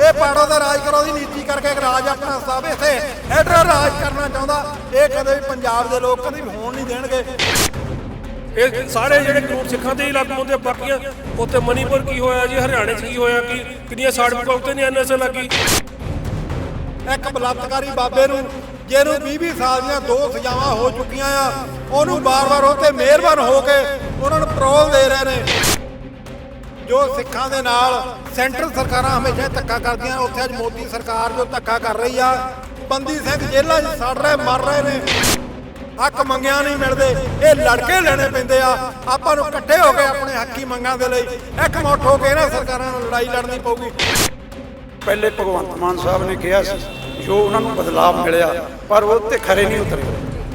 ਇਹ ਪਾੜੋ ਦਾ ਰਾਜ ਕਰੋ ਦੀ ਨੀਤੀ ਕਰਕੇ ਰਾਜ ਆਪਣਾ ਸਭ ਇੱਥੇ ਹੈਡਰ ਰਾਜ ਕਰਨਾ ਚਾਹੁੰਦਾ। ਇਹ ਕਦੇ ਵੀ ਪੰਜਾਬ ਦੇ ਲੋਕ ਕਦੇ ਹੋਣ ਨਹੀਂ ਦੇਣਗੇ। ਇਹ ਸਾਰੇ ਜਿਹੜੇ ਕਾਨੂੰਨ ਸਿੱਖਾਂ ਹੀ ਲਾਗੂ ਹੁੰਦੇ ਬਾਕੀਆਂ ਉੱਥੇ ਮਨੀਪੁਰ ਕੀ ਹੋਇਆ ਜੀ ਹਰਿਆਣੇ 'ਚ ਕੀ ਹੋਇਆ ਕੀ ਕਿੰਨੀਆਂ ਸਾੜਕਾਂ ਉੱਤੇ ਨਹੀਂ ਐਨਐਸਏ ਲੱਗੀ ਇੱਕ ਬਲਾਤਕਾਰੀ ਬਾਬੇ ਨੂੰ ਜਿਹਨੂੰ 20-20 ਸਾਲ ਦੀਆਂ ਦੋ ਸਜ਼ਾਵਾਂ ਹੋ ਚੁੱਕੀਆਂ ਆ ਉਹਨੂੰ ਬਾਰ-ਬਾਰ ਉਹ ਤੇ ਮਿਹਰਬਾਨ ਹੋ ਕੇ ਉਹਨਾਂ ਨੂੰ ਪਰੋਲ ਦੇ ਰਹੇ ਨੇ। ਜੋ ਸਿੱਖਾਂ ਦੇ ਨਾਲ ਸੈਂਟਰ ਸਰਕਾਰਾਂ ਹਮੇਸ਼ਾ ਧੱਕਾ ਕਰਦੀਆਂ, ਉੱਥੇ ਅੱਜ ਮੋਦੀ ਸਰਕਾਰ ਜੋ ਧੱਕਾ ਕਰ ਰਹੀ ਆ, ਬੰਦੀ ਸਿੰਘ ਜੇਲ੍ਹਾਂ 'ਚ ਸੜ ਰਹੇ, ਮਰ ਰਹੇ ਨੇ। ਹੱਕ ਮੰਗਿਆ ਨਹੀਂ ਮਿਲਦੇ, ਇਹ ਲੜਕੇ ਲੈਣੇ ਪੈਂਦੇ ਆ। ਆਪਾਂ ਨੂੰ ਇਕੱਠੇ ਹੋ ਕੇ ਆਪਣੇ ਹੱਕੀ ਮੰਗਾਂ ਦੇ ਲਈ ਇਕਮੁੱਠ ਹੋ ਕੇ ਇਹਨਾਂ ਸਰਕਾਰਾਂ ਨਾਲ ਲੜਾਈ ਲੜਨੀ ਪਊਗੀ। ਪਹਿਲੇ ਭਗਵੰਤ ਮਾਨ ਸਾਹਿਬ ਨੇ ਕਿਹਾ ਸੀ, ਜੋ ਉਹਨਾਂ ਨੂੰ ਬਦਲਾਅ ਮਿਲਿਆ, ਪਰ ਉਹ ਤੇ ਖਰੇ ਨਹੀਂ ਉਤਰੇ।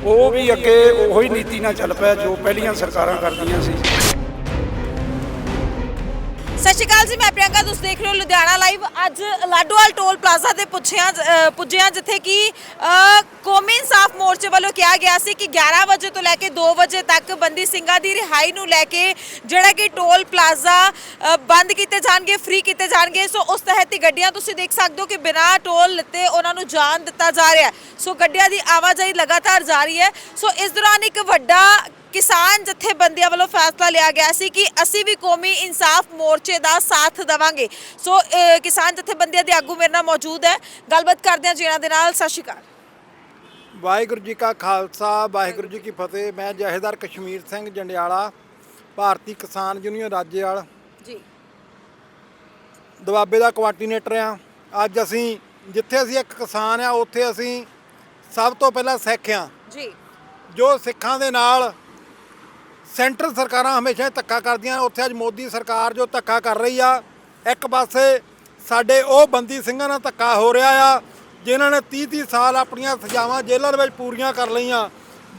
ਉਹ ਵੀ ਅੱਗੇ ਉਹੀ ਨੀਤੀ ਨਾਲ ਚੱਲ ਪਿਆ, ਜੋ ਪਹਿਲੀਆਂ ਸਰਕਾਰਾਂ ਕਰਦੀਆਂ ਸੀ। ਸਤਿ ਸ਼੍ਰੀ ਅਕਾਲ ਜੀ, ਮੈਂ ਪ੍ਰਿਯੰਕਾ, ਤੁਸੀਂ ਦੇਖ ਰਹੇ ਹੋ ਲੁਧਿਆਣਾ ਲਾਈਵ। ਅੱਜ ਲਾਡੋਵਾਲ ਟੋਲ ਪਲਾਜ਼ਾ ਤੇ ਪੁੱਛਿਆ ਪੁੱਜਿਆ ਜਿੱਥੇ ਕਿ ਕੌਮੀ ਇਨਸਾਫ ਮੋਰਚੇ ਵੱਲੋਂ ਕਿਹਾ ਗਿਆ ਸੀ ਕਿ 11 ਵਜੇ ਤੋਂ ਲੈ ਕੇ 2 ਵਜੇ ਤੱਕ ਬੰਦੀ ਸਿੰਘਾਂ ਦੀ ਰਿਹਾਈ ਨੂੰ ਲੈ ਕੇ ਜਿਹੜਾ ਕਿ ਟੋਲ ਪਲਾਜ਼ਾ ਬੰਦ ਕੀਤੇ ਜਾਣਗੇ ਫ੍ਰੀ ਕੀਤੇ ਜਾਣਗੇ। ਸੋ ਉਸ ਤਹਿਤ ਹੀ ਗੱਡੀਆਂ ਤੁਸੀਂ ਦੇਖ ਸਕਦੇ ਹੋ ਕਿ ਬਿਨਾਂ ਟੋਲ 'ਤੇ ਉਹਨਾਂ ਨੂੰ ਜਾਣ ਦਿੱਤਾ ਜਾ ਰਿਹਾ ਸੋ ਗੱਡੀਆਂ ਦੀ ਆਵਾਜਾਈ ਲਗਾਤਾਰ ਜਾਰੀ ਹੈ। ਸੋ ਇਸ ਦੌਰਾਨ ਇੱਕ ਵੱਡਾ ਕਿਸਾਨ ਜਥੇਬੰਦੀਆਂ ਵੱਲੋਂ ਫੈਸਲਾ ਲਿਆ ਗਿਆ ਸੀ ਕਿ ਅਸੀਂ ਵੀ ਕੌਮੀ ਇਨਸਾਫ ਮੋਰਚੇ ਦਾ ਸਾਥ ਦੇਵਾਂਗੇ। ਸੋ ਕਿਸਾਨ ਜਥੇਬੰਦੀਆਂ ਦੇ ਆਗੂ ਮੇਰੇ ਨਾਲ ਮੌਜੂਦ ਹੈ। ਗੱਲਬਾਤ ਕਰਦੇ ਹਾਂ ਜਿਹਨਾਂ ਦੇ ਨਾਲ। ਸਤਿ ਸ਼੍ਰੀ ਅਕਾਲ। ਵਾਹਿਗੁਰੂ ਜੀ ਕਾ ਖਾਲਸਾ ਵਾਹਿਗੁਰੂ ਜੀ ਕੀ ਫਤਿਹ। ਮੈਂ ਜਹੇਦਾਰ ਕਸ਼ਮੀਰ ਸਿੰਘ ਜੰਡਿਆਲਾ ਭਾਰਤੀ ਕਿਸਾਨ ਯੂਨੀਅਨ ਰਾਜੇਵਾਲ। ਜੀ। ਦੁਆਬੇ ਦਾ ਕੋਆਰਡੀਨੇਟਰ ਆ ਅੱਜ ਅਸੀਂ ਜਿੱਥੇ ਅਸੀਂ ਇੱਕ ਕਿਸਾਨ ਆ ਉੱਥੇ ਅਸੀਂ ਸਭ ਤੋਂ ਪਹਿਲਾਂ ਸਿੱਖ ਆ ਜੀ। ਜੋ ਸਿੱਖਾਂ ਦੇ ਨਾਲ ਸੈਂਟਰ ਸਰਕਾਰਾਂ ਹਮੇਸ਼ਾ ਹੀ ਧੱਕਾ ਕਰਦੀਆਂ, ਉੱਥੇ ਅੱਜ ਮੋਦੀ ਸਰਕਾਰ ਜੋ ਧੱਕਾ ਕਰ ਰਹੀ ਆ, ਇੱਕ ਪਾਸੇ ਸਾਡੇ ਉਹ ਬੰਦੀ ਸਿੰਘਾਂ ਨਾਲ ਧੱਕਾ ਹੋ ਰਿਹਾ ਆ, ਜਿਨ੍ਹਾਂ ਨੇ 30 30 ਸਾਲ ਆਪਣੀਆਂ ਸਜ਼ਾਵਾਂ ਜੇਲ੍ਹਾਂ ਦੇ ਵਿੱਚ ਪੂਰੀਆਂ ਕਰ ਲਈਆਂ।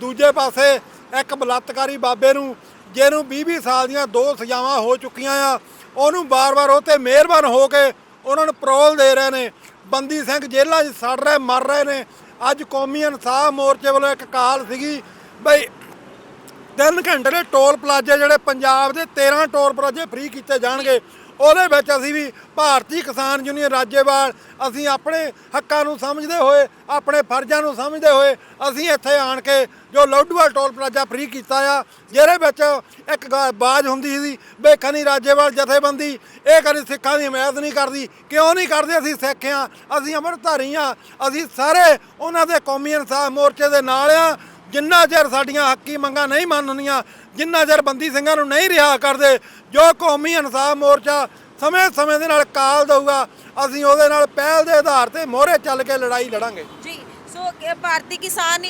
ਦੂਜੇ ਪਾਸੇ ਇੱਕ ਬਲਾਤਕਾਰੀ ਬਾਬੇ ਨੂੰ, ਜਿਹਨੂੰ 20 20 ਸਾਲ ਦੀਆਂ ਦੋ ਸਜ਼ਾਵਾਂ ਹੋ ਚੁੱਕੀਆਂ ਆ, ਉਹਨੂੰ ਬਾਰ-ਬਾਰ ਉਹ ਤੇ ਮਿਹਰਬਾਨ ਹੋ ਕੇ ਉਹਨਾਂ ਨੂੰ ਪਰੋਲ ਦੇ ਰਹੇ ਨੇ। ਬੰਦੀ ਸਿੰਘ ਜੇਲ੍ਹਾਂ 'ਚ ਸੜ ਰਹੇ, ਮਰ ਰਹੇ ਨੇ। ਅੱਜ ਕੌਮੀ ਇਨਸਾਫ ਮੋਰਚੇ ਵੱਲੋਂ ਇੱਕ ਕਾਲ ਸੀਗੀ, ਬਈ ਤਿੰਨ ਘੰਟੇ ਦੇ ਟੋਲ ਪਲਾਜ਼ੇ ਜਿਹੜੇ ਪੰਜਾਬ ਦੇ 13 ਟੋਲ ਪਲਾਜ਼ੇ ਫ੍ਰੀ ਕੀਤੇ ਜਾਣਗੇ। ਉਹਦੇ ਵਿੱਚ ਅਸੀਂ ਵੀ ਭਾਰਤੀ ਕਿਸਾਨ ਯੂਨੀਅਨ ਰਾਜੇਵਾਲ, ਅਸੀਂ ਆਪਣੇ ਹੱਕਾਂ ਨੂੰ ਸਮਝਦੇ ਹੋਏ, ਆਪਣੇ ਫਰਜ਼ਾਂ ਨੂੰ ਸਮਝਦੇ ਹੋਏ ਅਸੀਂ ਇੱਥੇ ਆਣ ਕੇ ਜੋ ਲੋਡੂਵਾਲ ਟੋਲ ਪਲਾਜ਼ਾ ਫ੍ਰੀ ਕੀਤਾ ਆ, ਜਿਹਦੇ ਵਿੱਚ ਇੱਕ ਗਾ- ਬਾਜ਼ ਹੁੰਦੀ ਸੀ ਬੇਖਣੀ ਰਾਜੇਵਾਲ ਜਥੇਬੰਦੀ, ਇਹ ਕਦੀ ਸਿੱਖਾਂ ਦੀ ਹਮਾਇਤ ਨਹੀਂ ਕਰਦੀ, ਕਿਉਂ ਨਹੀਂ ਕਰਦੇ? ਅਸੀਂ ਸਿੱਖ ਆ, ਅਸੀਂ ਅੰਮ੍ਰਿਤਧਾਰੀ ਆ, ਅਸੀਂ ਸਾਰੇ ਉਹਨਾਂ ਦੇ ਕੌਮੀ ਇਨਸਾਫ ਮੋਰਚੇ ਦੇ ਨਾਲ ਆ ਜਿੰਨਾ ਚਿਰ ਸਾਡੀਆਂ ਹੱਕੀ ਮੰਗਾਂ ਨਹੀਂ ਮੰਨਣੀਆਂ, ਜਿੰਨਾ ਚਿਰ ਬੰਦੀ ਸਿੰਘਾਂ ਨੂੰ ਨਹੀਂ ਰਿਹਾ ਕਰਦੇ, ਜੋ ਕੌਮੀ ਇਨਸਾਫ ਮੋਰਚਾ ਸਮੇਂ-ਸਮੇਂ ਦੇ ਨਾਲ ਕਾਲ ਦਊਗਾ, ਅਸੀਂ ਉਹਦੇ ਨਾਲ ਪਹਿਲ ਦੇ ਆਧਾਰ ਤੇ ਮੋਹਰੇ ਚੱਲ ਕੇ ਲੜਾਈ ਲੜਾਂਗੇ। ਜੀ, ਸੋ ਕਿ ਭਾਰਤੀ ਕਿਸਾਨ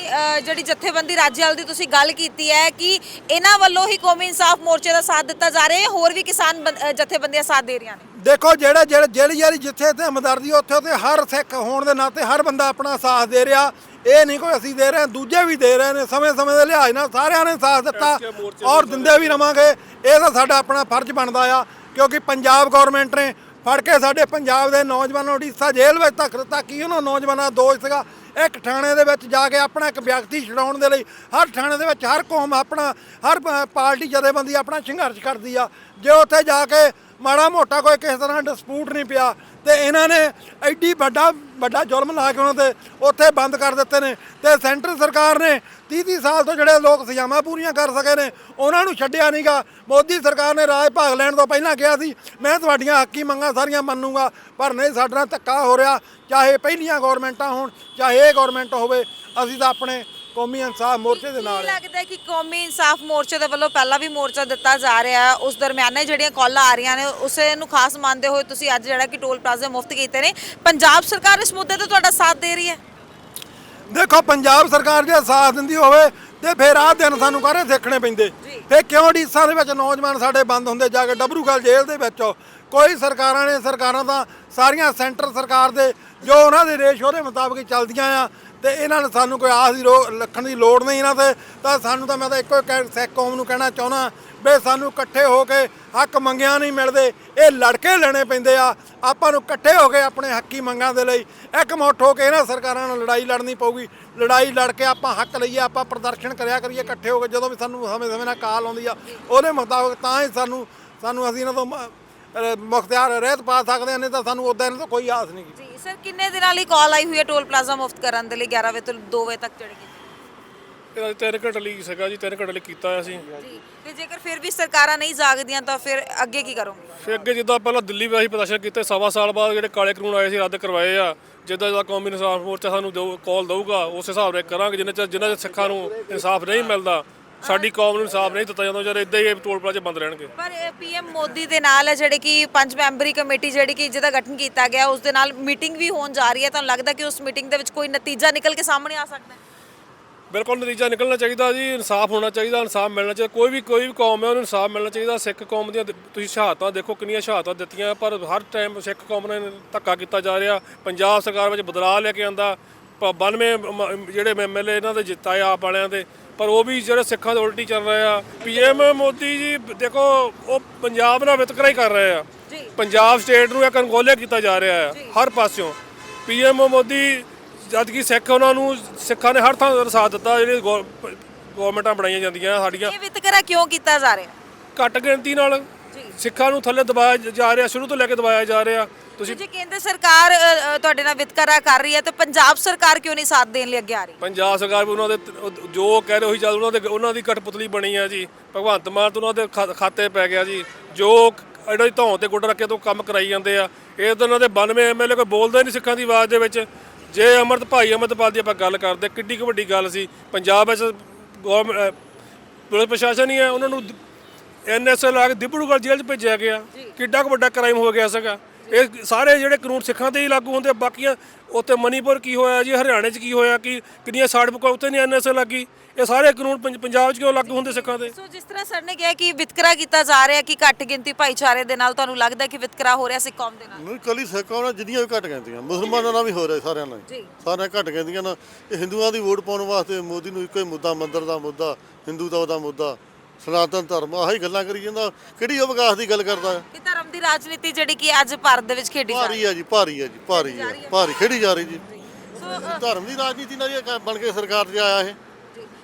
ਜਿਹੜੀ ਜਥੇਬੰਦੀ ਰਾਜੇਵਾਲ ਦੀ ਤੁਸੀਂ ਗੱਲ ਕੀਤੀ ਹੈ ਕਿ ਇਹਨਾਂ ਵੱਲੋਂ ਹੀ ਕੌਮੀ ਇਨਸਾਫ ਮੋਰਚੇ ਦਾ ਸਾਥ ਦਿੱਤਾ ਜਾ ਰਿਹਾ ਹੈ, ਹੋਰ ਵੀ ਕਿਸਾਨ ਬੰ- ਜਥੇਬੰਦੀਆਂ ਸਾਥ ਦੇ ਰਹੀਆਂ ਨੇ। ਦੇਖੋ ਜਿਹੜੇ ਜਿਹੜੇ ਜਿਹੜੀ ਜਿਹੜੀ ਜਿੱਥੇ ਤੇ ਹਮਦਰਦੀ ਉੱਥੇ ਤੇ ਹਰ ਸਿੱਖ ਹੋਣ ਦੇ ਨਾਤੇ ਹਰ ਬੰਦਾ ਆਪਣਾ ਸਾਥ ਦੇ ਰਿਹਾ। ਇਹ ਨਹੀਂ ਕੋਈ ਅਸੀਂ ਦੇ ਰਹੇ ਹਾਂ, ਦੂਜੇ ਵੀ ਦੇ ਰਹੇ ਨੇ ਸਮੇਂ-ਸਮੇਂ ਦੇ ਲਿਹਾਜ਼ ਨਾਲ ਸਾਰਿਆਂ ਨੇ ਸਾਥ ਦਿੱਤਾ ਔਰ ਦਿੰਦੇ ਵੀ ਰਵਾਂਗੇ। ਇਹ ਤਾਂ ਸਾਡਾ ਆਪਣਾ ਫਰਜ਼ ਬਣਦਾ ਆ ਕਿਉਂਕਿ ਪੰਜਾਬ ਗਵਰਨਮੈਂਟ ਨੇ ਫੜ ਕੇ ਸਾਡੇ ਪੰਜਾਬ ਦੇ ਨੌਜਵਾਨਾਂ ਨੂੰ ਉੜੀਸਾ ਜੇਲ੍ਹ ਵਿੱਚ ਧੱਕ ਦਿੱਤਾ। ਕੀ ਉਹਨਾਂ ਨੌਜਵਾਨਾਂ ਦਾ ਦੋਸ਼ ਸੀਗਾ? ਇੱਕ ਥਾਣੇ ਦੇ ਵਿੱਚ ਜਾ ਕੇ ਆਪਣਾ ਇੱਕ ਵਿਅਕਤੀ ਛਡਾਉਣ ਦੇ ਲਈ ਹਰ ਥਾਣੇ ਦੇ ਵਿੱਚ ਹਰ ਕੌਮ ਆਪਣਾ, ਹਰ ਪਾਰਟੀ ਜਥੇਬੰਦੀ ਆਪਣਾ ਸੰਘਰਸ਼ ਕਰਦੀ ਆ। ਜੇ ਉੱਥੇ ਜਾ ਕੇ ਮਾੜਾ ਮੋਟਾ ਕੋਈ ਕਿਸੇ ਤਰ੍ਹਾਂ ਡਿਸਪੂਟ ਨਹੀਂ ਪਿਆ ਤੇ ਇਹਨਾਂ ਨੇ ਐਡੀ ਵੱਡਾ ਵੱਡਾ ਜ਼ੁਲਮ ਲਾ ਕੇ ਉਹਨਾਂ ਤੇ ਉੱਥੇ ਬੰਦ ਕਰ ਦਿੱਤੇ ਨੇ। ਤੇ ਸੈਂਟਰ ਸਰਕਾਰ ਨੇ 30 30 ਸਾਲ ਤੋਂ ਜਿਹੜੇ ਲੋਕ ਸਜ਼ਾਵਾਂ ਪੂਰੀਆਂ ਕਰ ਸਕੇ ਨੇ, ਉਹਨਾਂ ਨੂੰ ਛੱਡਿਆ ਨਹੀਂਗਾ ਮੋਦੀ ਸਰਕਾਰ ਨੇ ਰਾਜ ਭਾਗ ਲੈਣ ਤੋਂ ਪਹਿਲਾਂ ਕਿਹਾ ਸੀ, ਮੈਂ ਤੁਹਾਡੀਆਂ ਹੱਕੀ ਮੰਗਾਂ ਸਾਰੀਆਂ ਮੰਨੂਗਾ, ਪਰ ਨਹੀਂ, ਸਾਡੇ ਨਾਲ ਧੱਕਾ ਹੋ ਰਿਹਾ। ਚਾਹੇ ਪਹਿਲੀਆਂ ਗਵਰਨਮੈਂਟਾਂ ਹੋਣ, ਚਾਹੇ ਇਹ ਗਵਰਨਮੈਂਟ ਹੋਵੇ, ਅਸੀਂ ਤਾਂ ਆਪਣੇ ਕੌਮੀ ਇਨਸਾਫ ਮੋਰਚੇ ਦੇ ਨਾਲ ਕੀ ਹਾਂ। ਲੱਗਦਾ ਹੈ ਕਿ ਕੌਮੀ ਇਨਸਾਫ ਮੋਰਚੇ ਦੇ ਵੱਲੋਂ ਪਹਿਲਾਂ ਵੀ ਮੋਰਚਾ ਦਿੱਤਾ ਜਾ ਰਿਹਾ ਹੈ? ਉਸ ਦਰਮਿਆਨੇ ਜਿਹੜੀਆਂ ਕਾਲਾਂ ਆ ਰਹੀਆਂ ਨੇ ਉਸੇ ਨੂੰ ਖਾਸ ਮੰਨਦੇ ਹੋਏ ਤੁਸੀਂ ਅੱਜ ਜਿਹੜਾ ਕਿ ਟੋਲ ਪਲਾਜ਼ੇ ਮੁਫਤ ਕੀਤੇ ਨੇ। ਪੰਜਾਬ ਸਰਕਾਰ ਇਸ ਮੁੱਦੇ ਤੇ ਤੁਹਾਡਾ ਸਾਥ ਦੇ ਰਹੀ ਹੈ? ਦੇਖੋ ਪੰਜਾਬ ਸਰਕਾਰ ਜੇ ਸਾਥ ਦਿੰਦੀ ਹੋਵੇ ਤੇ ਫਿਰ ਆਹ ਦਿਨ ਸਾਨੂੰ ਕਾਰੇ ਦੇਖਣੇ ਪੈਂਦੇ? ਫੇ ਕਿਉਂ ਡੀਸਾਂ ਦੇ ਵਿੱਚ ਨੌਜਵਾਨ ਸਾਡੇ ਬੰਦ ਹੁੰਦੇ? ਜਾ ਕੇ ਡਬਰੂਗਲ ਜੇਲ੍ਹ ਦੇ ਵਿੱਚ ਕੋਈ ਸਰਕਾਰਾਂ ਨੇ ਸਰਕਾਰਾਂ ਤਾਂ ਸਾਰੀਆਂ ਸੈਂਟਰ ਸਰਕਾਰ ਦੇ ਜੋ ਉਹਨਾਂ ਦੇ ਰੇਸ਼ ਉਹਦੇ ਮੁਤਾਬਕ ਹੀ ਚੱਲਦੀਆਂ ਆ। ਤੇ ਇਹਨਾਂ ਨੇ ਸਾਨੂੰ ਕੋਈ ਆਸ ਦੀ ਰੋ- ਰੱਖਣ ਦੀ ਲੋੜ ਨਹੀਂ ਇਹਨਾਂ ਤੇ। ਤਾਂ ਸਾਨੂੰ ਤਾਂ ਮੈਂ ਤਾਂ ਇੱਕੋ ਇੱਕ ਕਹਿ- ਸਿੱਖ ਕੌਮ ਨੂੰ ਕਹਿਣਾ ਚਾਹੁੰਦਾ ਵੀ ਸਾਨੂੰ ਇਕੱਠੇ ਹੋ ਕੇ ਹੱਕ ਮੰਗਿਆ ਨਹੀਂ ਮਿਲਦੇ। ਇਹ ਲੜਕੇ ਲੈਣੇ ਪੈਂਦੇ ਆ। ਆਪਾਂ ਨੂੰ ਇਕੱਠੇ ਹੋ ਕੇ ਆਪਣੇ ਹੱਕੀ ਮੰਗਾਂ ਦੇ ਲਈ ਇੱਕ ਮੁੱਠ ਹੋ ਕੇ ਇਹਨਾਂ ਸਰਕਾਰਾਂ ਨਾਲ ਲੜਾਈ ਲੜਨੀ ਪਊਗੀ। ਲੜਾਈ ਲੜ ਕੇ ਆਪਾਂ ਹੱਕ ਲਈਏ, ਆਪਾਂ ਪ੍ਰਦਰਸ਼ਨ ਕਰਿਆ ਕਰੀਏ, ਇਕੱਠੇ ਹੋ ਕੇ ਜਦੋਂ ਵੀ ਸਾਨੂੰ ਸਮੇਂ ਸਮੇਂ ਨਾਲ ਕਾਲ ਆਉਂਦੀ ਆ, ਉਹਦੇ ਮੁਤਾਬਕ ਤਾਂ ਹੀ ਸਾਨੂੰ ਸਾਨੂੰ ਅਸੀਂ ਇਹਨਾਂ ਤੋਂ ਮ- ਮੁਖਤਿਆਰ ਰਹਿਤ ਪਾ ਸਕਦੇ ਨਹੀਂ ਤਾਂ ਸਾਨੂੰ ਉਦਾਂ ਇਹਨਾਂ ਤੋਂ ਕੋਈ ਆਸ ਨਹੀਂ। ਜੀ ਸਰ ਕਿੰਨੇ ਦਿਨਾਂ ਲਈ ਕਾਲ ਆਈ ਹੋਈ ਹੈ ਟੋਲ ਪਲਾਜ਼ਾ ਮੁਫਤ ਕਰਨ ਦੇ ਲਈ? 11 ਵਜੇ ਤੋਂ 2 ਵਜੇ ਤੱਕ ਚੜੇਗੀ ਇਹਦਾ ਤਿੰਨ ਘੰਟੇ ਲਈ ਸੀਗਾ ਜੀ ਤਿੰਨ ਘੰਟੇ ਲਈ ਕੀਤਾ ਹੋਇਆ ਸੀ। ਜੀ ਤੇ ਜੇਕਰ ਫਿਰ ਵੀ ਸਰਕਾਰਾਂ ਨਹੀਂ ਜਾਗਦੀਆਂ ਤਾਂ ਫਿਰ ਅੱਗੇ ਕੀ ਕਰੋਗੇ? ਫਿਰ ਅੱਗੇ ਜਿੱਦਾਂ ਪਹਿਲਾਂ ਦਿੱਲੀ ਵਿੱਚ ਅਸੀਂ ਪ੍ਰਦਰਸ਼ਨ ਕੀਤੇ ਸਵਾ ਸਾਲ ਬਾਅਦ ਜਿਹੜੇ ਕਾਲੇ ਕਾਨੂੰਨ ਆਏ ਸੀ ਰੱਦ ਕਰਵਾਏ ਆ ਜਿੱਦਾਂ ਜਿੱਦਾਂ ਕੌਮੀ ਇਨਸਾਫ ਮੋਰਚਾ ਸਾਨੂੰ ਦੋ ਕਾਲ ਦਊਗਾ ਉਸ ਹਿਸਾਬ ਨਾਲ ਕਰਾਂਗੇ ਜਿੰਨੇ ਚਿਰ ਦੇ ਸਿੱਖਾਂ ਨੂੰ ਇਨਸਾਫ ਨਹੀਂ ਮਿਲਦਾ ਸਾਡੀ ਕੌਮ ਨੂੰ ਇਨਸਾਫ ਨਹੀਂ ਦਿੱਤਾ ਜਾਂਦਾ ਜਦ ਇਦਾਂ ਹੀ ਇਹ ਟੋਲ ਪਲਾਜ਼ੇ ਬੰਦ ਰਹਿਣਗੇ। ਪਰ ਪੀਐਮ ਮੋਦੀ ਦੇ ਨਾਲ ਜਿਹੜੇ ਕਿ ਪੰਜ ਮੈਂਬਰੀ ਕਮੇਟੀ ਜਿਹੜੀ ਕਿ ਜਿਹਦਾ ਗਠਨ ਕੀਤਾ ਗਿਆ ਉਸ ਦੇ ਨਾਲ ਮੀਟਿੰਗ ਵੀ ਹੋਣ ਜਾ ਰਹੀ ਹੈ। ਤੁਹਾਨੂੰ ਲੱਗਦਾ ਕਿ ਉਸ ਮੀਟਿੰਗ ਦੇ ਵਿੱਚ ਕੋਈ ਨਤੀਜਾ ਨਿਕਲ ਕੇ ਸਾਹਮਣੇ ਆ ਸਕਦਾ ਹੈ? ਬਿਲਕੁਲ ਨਤੀਜਾ ਨਿਕਲਣਾ ਚਾਹੀਦਾ ਜੀ ਇਨਸਾਫ ਹੋਣਾ ਚਾਹੀਦਾ ਇਨਸਾਫ ਮਿਲਣਾ ਚਾਹੀਦਾ। ਕੋਈ ਵੀ ਕੋਈ ਵੀ ਕੌਮ ਹੈ ਉਹਨੂੰ ਇਨਸਾਫ ਮਿਲਣਾ ਚਾਹੀਦਾ। ਸਿੱਖ ਕੌਮ ਦੀਆਂ ਦ- ਤੁਸੀਂ ਸ਼ਹਾਦਤਾਂ ਦੇਖੋ ਕਿੰਨੀਆਂ ਸ਼ਹਾਦਤਾਂ ਦਿੱਤੀਆਂ ਪਰ ਹਰ ਟਾਈਮ ਸਿੱਖ ਕੌਮ ਨਾਲ ਧੱਕਾ ਕੀਤਾ ਜਾ ਰਿਹਾ। ਪੰਜਾਬ ਸਰਕਾਰ ਵਿੱਚ ਬਦਲਾਅ ਲੈ ਕੇ ਆਂਦਾ। 92 ਮ- ਜਿਹੜੇ ਐਮਐਲਏ ਇਹਨਾਂ ਦੇ ਜਿੱਤਾਏ ਆਪ ਵਾਲਿਆਂ ਦੇ। ਪਰ ਉਹ ਵੀ ਜਿਹੜੇ ਸਿੱਖਾਂ ਦੇ ਉਲਟੀ ਚੱਲ ਰਹੇ ਆ। ਪੀਐਮ ਮੋਦੀ ਜੀ ਦੇਖੋ ਉਹ ਪੰਜਾਬ ਨਾਲ ਵਿਤਕਰਾ ਹੀ ਕਰ ਰਹੇ ਆ। ਪੰਜਾਬ ਸਟੇਟ ਨੂੰ ਇੱਕ ਅਨਗੋਲਿਆ ਕੀਤਾ ਜਾ ਰਿਹਾ ਹੈ ਹਰ ਪਾਸਿਓਂ। ਪੀਐਮ ਮੋਦੀ ਜਦ ਕਿ ਸਿੱਖ ਉਹਨਾਂ ਨੂੰ ਸਿੱਖਾਂ ਨੇ ਹਰ ਥਾਂ ਤੇ ਸਾਥ ਦਿੱਤਾ ਜਿਹੜੇ ਗਵਰਨਮੈਂਟਾਂ ਬਣਾਈਆਂ ਜਾਂਦੀਆਂ ਸਾਡੀਆਂ। ਇਹ ਵਿਤਕਰਾ ਕਿਉਂ ਕੀਤਾ ਜਾ ਰਿਹਾ? ਘੱਟ ਗਿਣਤੀ ਨਾਲ। ਸਿੱਖਾਂ ਨੂੰ ਥੱਲੇ ਦਬਾਇਆ ਜ- ਰਿਹਾ ਸ਼ੁਰੂ ਤੋਂ ਲੈ ਕੇ ਦਬਾਇਆ ਜਾ ਰਿਹਾ। ਤੁਸੀਂ ਜੇ ਕੇਂਦਰ ਸਰਕਾਰ ਅ, ਅ, ਤੁਹਾਡੇ ਨਾਲ ਵਿਤਕਰਾ ਕਰ ਰਹੀ ਹੈ ਤਾਂ ਪੰਜਾਬ ਸਰਕਾਰ ਕਿਉਂ ਨਹੀਂ ਸਾਥ ਦੇਣ ਲਈ ਅੱਗੇ ਆ ਰਹੀ? ਪੰਜਾਬ ਸਰਕਾਰ ਵੀ ਉਹਨਾਂ ਦੇ ਤ- ਉਹ ਜੋ ਕਹਿ ਰਹੇ ਉਹੀ ਚੱਲ ਉਹਨਾਂ ਦੇ ਉਹਨਾਂ ਦੀ ਕਠਪੁਤਲੀ ਬਣੀ ਆ ਜੀ। ਭਗਵੰਤ ਮਾਨ ਤੋਂ ਉਹਨਾਂ ਦੇ ਖਾ- ਖਾਤੇ ਪੈ ਗਿਆ ਜੀ। ਜੋ ਇਹਨਾਂ ਦੀ ਧੌਣ ਤੇ ਗੁੱਡ ਰੱਖੇ ਤੋਂ ਕੰਮ ਕਰਾਈ ਜਾਂਦੇ ਆ। ਇਹ ਤਾਂ ਉਹਨਾਂ ਦੇ 92 ਐਮਐਲਏ ਕੋਈ ਬੋਲਦਾ ਹੀ ਨਹੀਂ ਸਿੱਖਾਂ ਦੀ ਆਵਾਜ਼ ਦੇ ਵਿੱਚ। ਜੇ ਅਮਰਤ ਭਾਈ ਅਮਰਤਪਾਲ ਦੀ ਆਪਾਂ ਗੱਲ ਕਰਦੇ ਕਿੱਡੀ ਕੁ ਵੱਡੀ ਗੱਲ ਸੀ। ਪੰਜਾਬ ਵਿੱਚ ਗੌਰਮੈਂਟ ਪੁਲਿਸ ਪ੍ਰਸ਼ਾਸਨ ਹੀ ਹੈ ਉਹਨਾਂ ਨੂੰ ਐਨਐਸਏ ਲਾ ਕੇ ਦਿਬੜੂਗੜ੍ਹ ਜੇਲ੍ਹ 'ਚ ਭੇਜਿਆ ਗਿਆ। ਕਿੱਡਾ ਕੁ ਵੱਡਾ ਕ੍ਰਾਈਮ ਹੋ ਗਿਆ ਸੀਗਾ। ਇਹ ਸਾਰੇ ਜਿਹੜੇ ਕਾਨੂੰਨ ਸਿੱਖਾਂ ਤੇ ਹੀ ਲਾਗੂ ਹੁੰਦੇ ਆ ਬਾਕੀਆਂ ਉੱਥੇ ਮਨੀਪੁਰ ਕੀ ਹੋਇਆ ਜੀ ਹਰਿਆਣੇ 'ਚ ਕੀ ਹੋਇਆ ਕਿ ਕਿੰਨੀਆਂ ਸਾੜ ਬੁੱਕਾਂ ਉੱਥੇ ਨਹੀਂ ਐਨਐਸਏ ਲੱਗੀ ਇਹ ਸਾਰੇ ਕਾਨੂੰਨ ਪੰਜ- ਪੰਜਾਬ 'ਚ ਕਿਉਂ ਲਾਗੂ ਹੁੰਦੇ ਸਿੱਖਾਂ ਤੇ ਸੋ ਜਿਸ ਤਰ੍ਹਾਂ ਸਰ ਨੇ ਕਿਹਾ ਕਿ ਵਿਤਕਰਾ ਕੀਤਾ ਜਾ ਰਿਹਾ ਕਿ ਘੱਟ ਗਿਣਤੀ ਭਾਈਚਾਰੇ ਦੇ ਨਾਲ ਤੁਹਾਨੂੰ ਲੱਗਦਾ ਕਿ ਵਿਤਕਰਾ ਹੋ ਰਿਹਾ ਸਿੱਖ ਕੌਮ ਦੇ ਨਾਲ? ਨਹੀਂ ਕੱਲੀ ਸਿੱਖਾਂ ਨਾਲ ਜਿੰਨੀਆਂ ਵੀ ਘਟ ਗਈਆਂ ਮੁਸਲਮਾਨਾਂ ਨਾਲ ਵੀ ਹੋ ਰਿਹਾ ਸਾਰਿਆਂ ਨਾਲ ਜੀ। ਸਾਰਿਆਂ ਘਟ ਗਈਆਂ ਨਾ ਇਹ ਹਿੰਦੂਆਂ ਦੀ ਵੋਟ ਪਾਉਣ ਵਾਸਤੇ ਮੋਦੀ ਨੂੰ ਇੱਕੋ ਹੀ ਮੁੱਦਾ ਮੰਦਰ ਦਾ ਮੁੱਦਾ ਹਿੰਦੂਤਾ ਦਾ ਮੁੱਦਾ। ਸਨਾਤਨ ਧਰਮ ਆਹੀ ਗੱਲਾਂ ਕਰੀ ਜਾਂਦਾ। ਕਿਹੜੀ ਅਵਕਾਸ਼ ਦੀ ਗੱਲ ਕਰਦਾ? ਹੈ ਕਿ ਧਰਮ ਦੀ ਰਾਜਨੀਤੀ ਜਿਹੜੀ ਕਿ ਅੱਜ ਭਾਰਤ ਦੇ ਵਿੱਚ ਖੇਡੀ ਜਾ ਰਹੀ ਭਾਰੀ ਹੈ। ਜੀ ਭਾਰੀ ਹੈ ਜੀ ਭਾਰੀ ਹੈ ਭਾਰੀ ਖੇਡੀ ਜਾ ਰਹੀ ਜੀ। ਸੋ ਅ, ਧਰਮ ਦੀ ਰਾਜਨੀਤੀ ਨਾਲ ਹੀ ਇਹ ਬਣ ਕੇ ਸਰਕਾਰ 'ਚ ਆਇਆ ਇਹ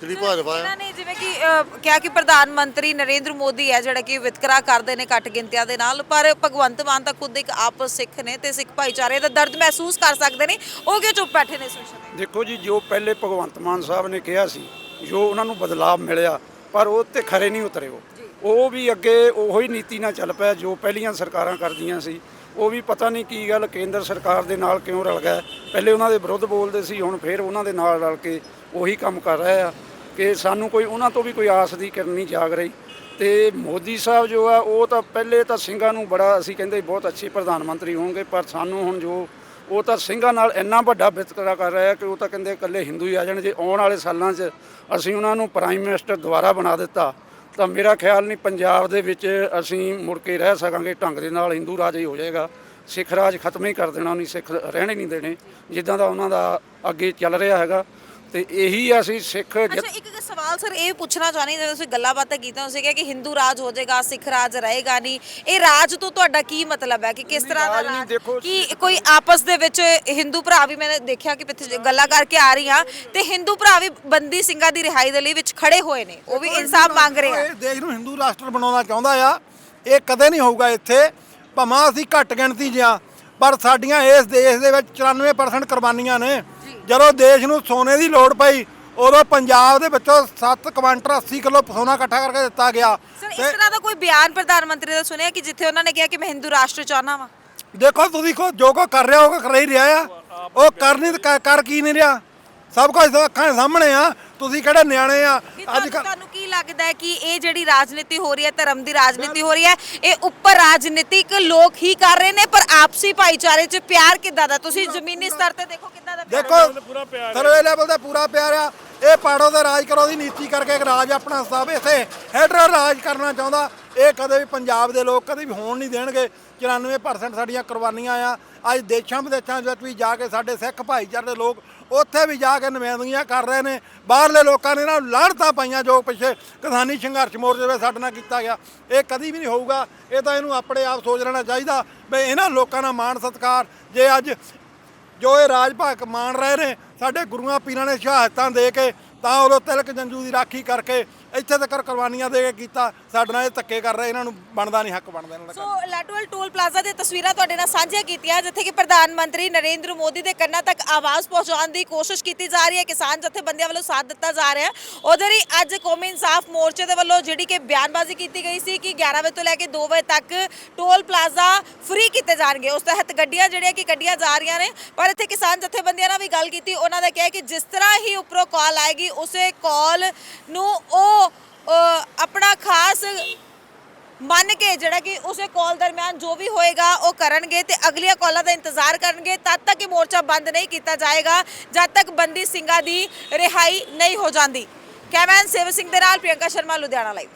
ਜਿਹੜੀ ਭਾਜਪਾ ਹੈ। ਇਹਨਾਂ ਨੇ ਜਿਵੇਂ ਕਿ ਅ, ਕਿਹਾ ਕਿ ਪ੍ਰਧਾਨ ਮੰਤਰੀ ਨਰਿੰਦਰ ਮੋਦੀ ਹੈ ਜਿਹੜਾ ਕਿ ਵਿਤਕਰਾ ਕਰਦੇ ਨੇ ਘੱਟ ਗਿਣਤੀਆਂ ਦੇ ਨਾਲ ਪਰ ਭਗਵੰਤ ਮਾਨ ਤਾਂ ਖੁਦ ਇੱਕ ਆਪ ਸਿੱਖ ਨੇ ਤੇ ਸਿੱਖ ਭਾਈਚਾਰੇ ਦਾ ਦਰਦ ਮਹਿਸੂਸ ਕਰ ਸਕਦੇ ਨੇ। ਉਹ ਕਿਉਂ ਚੁੱਪ ਬੈਠੇ ਨੇ ਸੁਸ਼ਾ ਦੇਖੋ ਜੀ ਜੋ ਪਹਿਲੇ ਭਗਵੰਤ ਮਾਨ ਸਾਹਿਬ ਨੇ ਕਿਹਾ ਸੀ ਜੋ ਉਹਨਾਂ ਨੂੰ ਬਦਲਾਵ ਮਿਲਿਆ ਪਰ ਉਹ ਤੇ ਖਰੇ ਨਹੀਂ ਉਤਰੇ ਉਹ। ਉਹ ਵੀ ਅੱਗੇ ਉਹੋ ਹੀ ਨੀਤੀ ਨਾਲ ਚੱਲ ਪਿਆ ਜੋ ਪਹਿਲੀਆਂ ਸਰਕਾਰਾਂ ਕਰਦੀਆਂ ਸੀ। ਉਹ ਵੀ ਪਤਾ ਨਹੀਂ ਕੀ ਗੱਲ ਕੇਂਦਰ ਸਰਕਾਰ ਦੇ ਨਾਲ ਕਿਉਂ ਰਲ ਗਿਆ ਪਹਿਲੇ ਉਹਨਾਂ ਦੇ ਵਿਰੁੱਧ ਬੋਲਦੇ ਸੀ ਹੁਣ ਫੇਰ ਉਹਨਾਂ ਦੇ ਨਾਲ ਰਲ ਕੇ ਉਹੀ ਕੰਮ ਕਰ ਰਹੇ ਆ ਕਿ ਸਾਨੂੰ ਕੋਈ ਉਹਨਾਂ ਤੋਂ ਵੀ ਕੋਈ ਆਸ ਦੀ ਕਿਰਨ ਨਹੀਂ ਜਾਗ ਰਹੀ। ਤੇ ਮੋਦੀ ਸਾਹਿਬ ਜੋ ਆ ਉਹ ਤਾਂ ਪਹਿਲੇ ਤਾਂ ਸਿੰਘਾਂ ਨੂੰ ਬੜਾ ਅਸੀਂ ਕਹਿੰਦੇ ਬਹੁਤ ਅੱਛੇ ਪ੍ਰਧਾਨ ਮੰਤਰੀ ਹੋਣਗੇ ਪਰ ਸਾਨੂੰ ਹੁਣ ਜੋ ਉਹ ਤਾਂ ਸਿੰਘਾਂ ਨਾਲ ਇੰਨਾ ਵੱਡਾ ਵਿਤਕਰਾ ਕਰ ਰਿਹਾ ਕਿ ਉਹ ਤਾਂ ਕਹਿੰਦੇ ਇਕੱਲੇ ਹਿੰਦੂ ਹੀ ਆ ਜਾਣ, ਜੇ ਆਉਣ ਵਾਲੇ ਸਾਲਾਂ 'ਚ ਅਸੀਂ ਉਹਨਾਂ ਨੂੰ ਪ੍ਰਾਈਮ ਮਿਨਿਸਟਰ ਦੁਬਾਰਾ ਬਣਾ ਦਿੱਤਾ, ਤਾਂ ਮੇਰਾ ਖਿਆਲ ਨਹੀਂ ਪੰਜਾਬ ਦੇ ਵਿੱਚ ਅਸੀਂ ਮੁੜ ਕੇ ਰਹਿ ਸਕਾਂਗੇ, ਢੰਗ ਦੇ ਨਾਲ ਹਿੰਦੂ ਰਾਜ ਹੀ ਹੋ ਜਾਏਗਾ। ਸਿੱਖ ਰਾਜ ਖਤਮ ਹੀ ਕਰ ਦੇਣਾ ਨਹੀਂ ਸਿੱਖ ਰਹਿਣੇ ਨਹੀਂ ਦੇਣੇ, ਜਿੱਦਾਂ ਦਾ ਉਹਨਾਂ ਦਾ ਅੱਗੇ ਚੱਲ ਰਿਹਾ ਹੈਗਾ। ਤੇ ਇਹੀ ਅਸੀਂ ਸਿੱਖ ਅੱਛਾ ਇੱਕ ਇੱਕ ਸਵਾਲ ਸਰ ਇਹ ਪੁੱਛਣਾ ਚਾਹਨੀ ਜਦੋਂ ਤੁਸੀਂ ਗੱਲਾਂ ਬਾਤਾਂ ਕੀਤੀਆਂ ਤੁਸੀਂ ਕਿਹਾ ਕਿ ਹਿੰਦੂ ਰਾਜ ਹੋ ਜਾਏਗਾ ਸਿੱਖ ਰਾਜ ਰਹੇਗਾ ਨਹੀਂ। ਇਹ ਰਾਜ ਤੋਂ ਤੁਹਾਡਾ ਕੀ ਮਤਲਬ ਹੈ ਕਿ ਕਿਸ ਤਰ੍ਹਾਂ ਦਾ ਰਾਜ ਕਿ ਕੋਈ ਆਪਸ ਦੇ ਵਿੱਚ ਹਿੰਦੂ ਭਰਾ ਵੀ ਮੈਂ ਦੇਖਿਆ ਕਿ ਪਿੱਛੇ ਗੱਲਾਂ ਕਰਕੇ ਆ ਰਹੀ ਆ ਤੇ ਹਿੰਦੂ ਭਰਾ ਵੀ ਬੰਦੀ ਸਿੰਘਾਂ ਦੀ ਰਿਹਾਈ ਦੇ ਲਈ ਵਿੱਚ ਖੜੇ ਹੋਏ ਨੇ। ਉਹ ਵੀ ਇਨਸਾਫ ਮੰਗ ਰਹੇ। ਆ ਇਹ ਦੇਸ਼ ਨੂੰ ਹਿੰਦੂ ਰਾਸ਼ਟਰ ਬਣਾਉਣਾ ਚਾਹੁੰਦਾ ਆ। ਇਹ ਕਦੇ ਨਹੀਂ ਹੋਊਗਾ ਇੱਥੇ। ਭਾਵੇਂ ਅਸੀਂ ਘੱਟ ਗਿਣਤੀ ਜਿਆ ਪਰ ਸਾਡੀਆਂ ਇਸ ਦੇਸ਼ ਦੇ ਵਿੱਚ 94% ਕੁਰਬਾਨੀਆਂ ਨੇ। ਜਦੋਂ ਦੇਸ਼ ਨੂੰ ਸੋਨੇ ਦੀ ਲੋੜ ਪਈ ਉਦੋਂ ਪੰਜਾਬ ਦੇ ਵਿੱਚੋਂ 7 ਕੁਆਂਟਲ 80 ਕਿਲੋ ਸੋਨਾ ਇਕੱਠਾ ਕਰਕੇ ਦਿੱਤਾ ਗਿਆ। ਸਰ ਇਸ ਤਰ੍ਹਾਂ ਦਾ ਕੋਈ ਬਿਆਨ ਪ੍ਰਧਾਨ ਮੰਤਰੀ ਦਾ ਸੁਣਿਆ ਕਿ ਜਿੱਥੇ ਉਹਨਾਂ ਨੇ ਕਿਹਾ ਕਿ ਮੈਂ ਹਿੰਦੂ ਰਾਸ਼ਟਰ ਚਾਹਨਾ ਵਾਂ? ਦੇਖੋ ਤੁਸੀਂ ਕੋ ਜੋ ਕੋ ਕਰ ਰਿਹਾ ਉਹ ਕਰ ਹੀ ਰਿਹਾ ਆ। ਉਹ ਕਰ ਨਹੀਂ ਕਰ- ਕੀ ਨਹੀਂ ਰਿਹਾ? ਸਭ ਕੁਝ ਅੱਖਾਂ ਦੇ ਸਾਹਮਣੇ ਆ। ਤੁਸੀਂ ਕਿਹੜੇ ਨਿਆਣੇ ਆ? ਅੱਜ ਤੁਹਾਨੂੰ ਲੱਗਦਾ ਹੈ ਕਿ ਇਹ ਜਿਹੜੀ ਰਾਜਨੀਤੀ ਹੋ ਰਹੀ ਹੈ ਧਰਮ ਦੀ ਰਾਜਨੀਤੀ ਹੋ ਰਹੀ ਹੈ ਇਹ ਉੱਪਰ ਰਾਜਨੀਤਿਕ ਲੋਕ ਹੀ ਕਰ ਰਹੇ ਨੇ ਪਰ ਆਪਸੀ ਭਾਈਚਾਰੇ 'ਚ ਪਿਆਰ ਕਿੱਦਾਂ ਦਾ? ਤੁਸੀਂ ਜ਼ਮੀਨੀ ਸਤਰ ਤੇ ਦੇਖੋ ਕਿੱਦਾਂ ਦਾ ਪਿਆਰ ਹੈ। ਦੇਖੋ ਸਰਵੇ ਲੈਵਲ ਤੇ ਪੂਰਾ ਪਿਆਰ ਆ। ਇਹ ਪਾੜੋ ਦੇ ਰਾਜ ਕਰੋ ਦੀ ਨੀਤੀ ਕਰਕੇ ਇੱਕ ਰਾਜ ਆਪਣਾ ਸਭ ਇੱਥੇ ਹੈਡਰ ਰਾਜ ਕਰਨਾ ਚਾਹੁੰਦਾ। ਇਹ ਕਦੇ ਵੀ ਪੰਜਾਬ ਦੇ ਲੋਕ ਕਦੇ ਵੀ ਹੋਣ ਨਹੀਂ ਦੇਣਗੇ। 94% ਸਾਡੀਆਂ ਕੁਰਬਾਨੀਆਂ ਆ। ਅੱਜ ਦੇਸ਼ਾਂ ਵਿਦੇਸ਼ਾਂ ਵਿੱਚ ਵੀ ਜਾ ਕੇ ਸਾਡੇ ਸਿੱਖ ਭਾਈਚਾਰੇ ਦੇ ਲੋਕ ਉੱਥੇ ਵੀ ਜਾ ਕੇ ਨੁਮਾਇੰਦਗੀਆਂ ਕਰ ਰਹੇ ਨੇ। ਬਾਹਰਲੇ ਲੋਕਾਂ ਨੇ ਨਾ ਲਾਹਣਤਾਂ ਪਾਈਆਂ ਜੋ ਪਿੱਛੇ ਕਿਸਾਨੀ ਸੰਘਰਸ਼ ਮੋਰਚੇ ਵਿੱਚ ਸਾਡੇ ਨਾਲ ਕੀਤਾ ਗਿਆ। ਇਹ ਕਦੀ ਵੀ ਨਹੀਂ ਹੋਊਗਾ। ਇਹ ਤਾਂ ਇਹਨੂੰ ਆਪਣੇ ਆਪ ਸੋਚ ਲੈਣਾ ਚਾਹੀਦਾ ਵੀ ਇਹਨਾਂ ਲੋਕਾਂ ਦਾ ਮਾਣ ਸਤਿਕਾਰ। ਜੇ ਅੱਜ ਜੋ ਇਹ ਰਾਜ ਭਾਗ ਮਾਣ ਰਹੇ ਨੇ, ਸਾਡੇ ਗੁਰੂਆਂ ਪੀਰਾਂ ਨੇ ਸ਼ਹਾਦਤਾਂ ਦੇ ਕੇ ਤਾਂ ਉਦੋਂ ਤਿਲਕ ਜੰਜੂ ਦੀ ਰਾਖੀ ਕਰਕੇ ਇੱਥੇ ਤੱਕ ਕੁਰਬਾਨੀਆਂ ਦੇ ਕੇ ਕੀਤਾ, ਸਾਡੇ ਨਾਲ ਇਹ ਧੱਕੇ ਕਰ ਰਹੇ, ਇਹਨਾਂ ਨੂੰ ਬਣਦਾ ਨਹੀਂ, ਹੱਕ ਬਣਦਾ ਇਹਨਾਂ ਦਾ ਸੋ, ਲਾਡੋਵਾਲ ਟੋਲ ਪਲਾਜ਼ਾ ਦੀਆਂ ਤਸਵੀਰਾਂ ਤੁਹਾਡੇ ਨਾਲ ਸਾਂਝੀਆਂ ਕੀਤੀਆਂ, ਜਿੱਥੇ ਕਿ ਪ੍ਰਧਾਨ ਮੰਤਰੀ ਨਰਿੰਦਰ ਮੋਦੀ ਦੇ ਕੰਨਾਂ ਤੱਕ ਆਵਾਜ਼ ਪਹੁੰਚਾਉਣ ਦੀ ਕੋਸ਼ਿਸ਼ ਕੀਤੀ ਜਾ ਰਹੀ ਹੈ। ਕਿਸਾਨ ਜਥੇਬੰਦੀਆਂ ਵੱਲੋਂ ਸਾਥ ਦਿੱਤਾ ਜਾ ਰਿਹਾ ਹੈ। ਉਧਰ ਹੀ ਅੱਜ ਕੌਮੀ ਇਨਸਾਫ ਮੋਰਚੇ ਦੇ ਵੱਲੋਂ ਜਿਹੜੀ ਕਿ ਬਿਆਨਬਾਜ਼ੀ ਕੀਤੀ ਗਈ ਸੀ ਕਿ 11 ਵਜੇ ਤੋਂ ਲੈ ਕੇ 2 ਵਜੇ ਤੱਕ ਟੋਲ ਪਲਾਜ਼ਾ ਫ੍ਰੀ ਕੀਤੇ ਜਾਣਗੇ। ਉਸ ਤਹਿਤ ਗੱਡੀਆਂ ਜਿਹੜੀਆਂ ਕਿ ਕੱਢੀਆਂ ਜਾ ਰਹੀਆਂ ਨੇ। ਪਰ ਇੱਥੇ ਕਿਸਾਨ ਜਥੇਬੰਦੀਆਂ ਨਾਲ ਵੀ ਗੱਲ ਕੀਤੀ, ਉਹਨਾਂ ਦਾ ਕਿਹਾ ਕਿ ਜਿਸ ਤਰ੍ਹਾਂ ਹੀ ਉੱਪਰੋਂ ਕਾਲ ਆਏਗੀ, ਉਸੇ ਕਾਲ ਨੂੰ ਉਹ ਆਪਣਾ ਖਾਸ ਮੰਨ ਕੇ ਜਿਹੜਾ ਕਿ ਉਸੇ ਕਾਲ ਦਰਮਿਆਨ ਜੋ ਵੀ ਹੋਏਗਾ, ਉਹ ਕਰਨਗੇ ਤੇ ਅਗਲੀਆਂ ਕਾਲਾਂ ਦਾ ਇੰਤਜ਼ਾਰ ਕਰਨਗੇ। ਤਦ ਤੱਕ ਇਹ ਮੋਰਚਾ ਬੰਦ ਨਹੀਂ ਕੀਤਾ ਜਾਏਗਾ, ਜਦ ਤੱਕ ਬੰਦੀ ਸਿੰਘਾਂ ਦੀ ਰਿਹਾਈ ਨਹੀਂ ਹੋ ਜਾਂਦੀ। ਕੈਮਰਾਮੈਨ ਸੇਵ ਸਿੰਘ ਦੇ ਨਾਲ ਪ੍ਰਿਯੰਕਾ ਸ਼ਰਮਾ, ਲੁਧਿਆਣਾ ਲਾਈਵ